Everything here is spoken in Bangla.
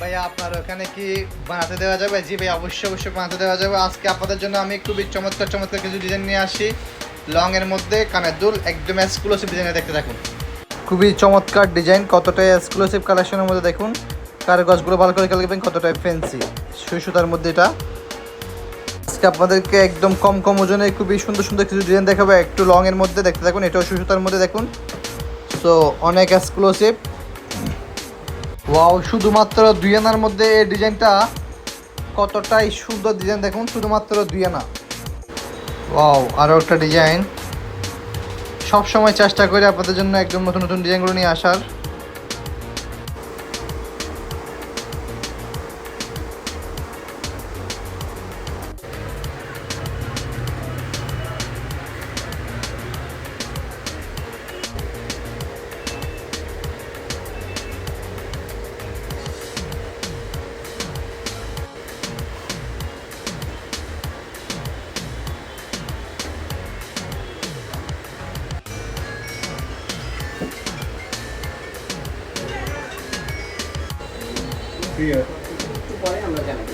ভাইয়া আপনার ওখানে কি বানাতে দেওয়া যাবে? জি ভাই, অবশ্যই অবশ্যই বানাতে দেওয়া যাবে। আজকে আপনাদের জন্য আমি খুবই চমৎকার চমৎকার কিছু ডিজাইন নিয়ে আসি। লং এর মধ্যে কানের দুল, একদম এক্সক্লুসিভ ডিজাইনে দেখতে থাকুন। খুবই চমৎকার ডিজাইন কতটা এক্সক্লুসিভ কালেকশনের মধ্যে দেখুন। কার কারগজগুলো ভালো করে খেয়াল করবেন কতটা ফ্যান্সি সুই সুতার মধ্যে এটা। আজকে আপনাদেরকে একদম কম কম ওজনে খুবই সুন্দর সুন্দর কিছু ডিজাইন দেখাবো। একটু লং এর মধ্যে দেখতে থাকুন, এটাও সুই সুতার মধ্যে দেখুন। সো অনেক এক্সক্লুসিভ ওয়াও শুধুমাত্র দুই আনার মধ্যে এই ডিজাইনটা কতটাই সুন্দর ডিজাইন দেখুন, শুধুমাত্র দুই আনা। ওয়াও আরও একটা ডিজাইন সবসময় চেষ্টা করি আপনাদের জন্য একদম নতুন নতুন ডিজাইনগুলো নিয়ে আসার। একটু পরে আমরা জানাবো